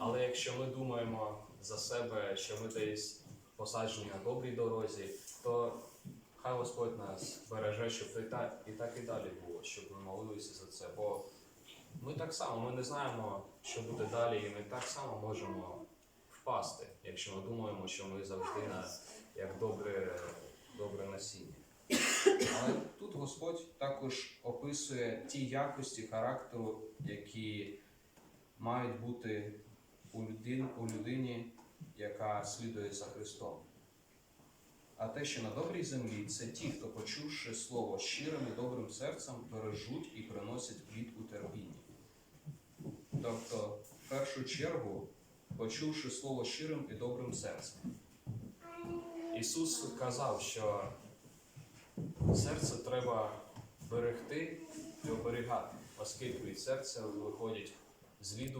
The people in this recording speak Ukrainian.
Але якщо ми думаємо за себе, що ми десь посаджені на добрій дорозі, то хай Господь нас береже, щоб і так і, так і далі було, щоб ми молилися за це. Бо ми так само, ми не знаємо, що буде далі, і ми так само можемо впасти, якщо ми думаємо, що ми завжди на як добре, добре насіння. Але тут Господь також описує ті якості характеру, які мають бути у людині, у людині, яка слідує за Христом. А те, що на добрій землі, це ті, хто, почувши слово щирим і добрим серцем, бережуть і приносять плід у терпінні. Тобто, в першу чергу, почувши слово щирим і добрим серцем. Ісус казав, що серце треба берегти і оберігати, оскільки від серця виходять злі